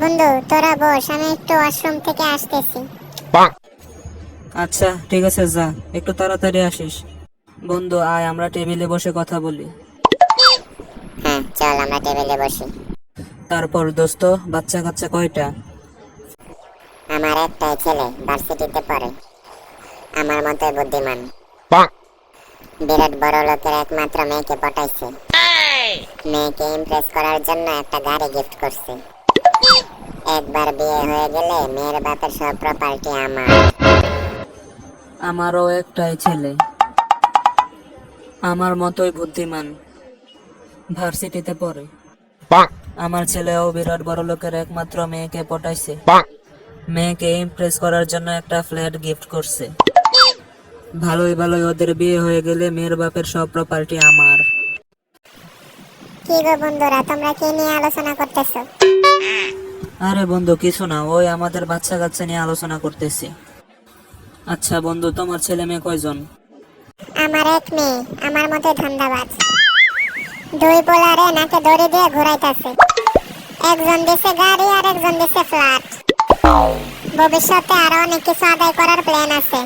বন্ধু তোরা বস আমি একটু ওয়াশরুম থেকে আসতেছি। আচ্ছা ঠিক আছে যা। একটু তাড়াতাড়ি আসিস। বন্ধু আয় আমরা টেবিলে বসে কথা বলি। হ্যাঁ চল আমরা টেবিলে বসি। তারপর দোস্ত বাচ্চা কাচ্চা কয়টা? আমার একটাই ছেলে ভার্সিটিতে পড়ে। আমার মতো বুদ্ধিমান। বিরাট বড় লোকের একমাত্র মেয়েকে পটাইছে। মেয়েকে ইমপ্রেস করার জন্য একটা গাড়ি গিফট করছে। একবার বিয়ে হয়ে গেলে মেয়ের বাপের সব প্রপার্টি আমার। আমারও একটাই ছেলে। আমার মতোই বুদ্ধিমান। ভার্সিটিতে পড়ে। আমার ছেলেও বিরাট বড় লোকের একমাত্র মেয়েকে পটাইছে। মেয়েকে ইমপ্রেস করার জন্য একটা ফ্ল্যাট গিফট করছে। ভালোই ভালোই ওদের বিয়ে হয়ে গেলে মেয়ের বাপের সব প্রপার্টি আমার। কি গো বন্ধুরা তোমরা কি নিয়ে আলোচনা করতেছো? আরে বন্ধু কিছু না ওই আমাদের বাচ্চা কাচ্চা নিয়ে আলোচনা করতেছি। আচ্ছা বন্ধু তোমার ছেলে মেয়ে কয়জন? আমার এক মেয়ে আমার মতো ধান্দাবাজ। দুই পোলারে নাকে দড়ি দিয়ে ঘুরাইতাছে। একজন দিছে গাড়ি আর একজন দিছে ফ্ল্যাট। ভবিষ্যতে আরও অনেক কিছু আদায় করার প্ল্যান আছে।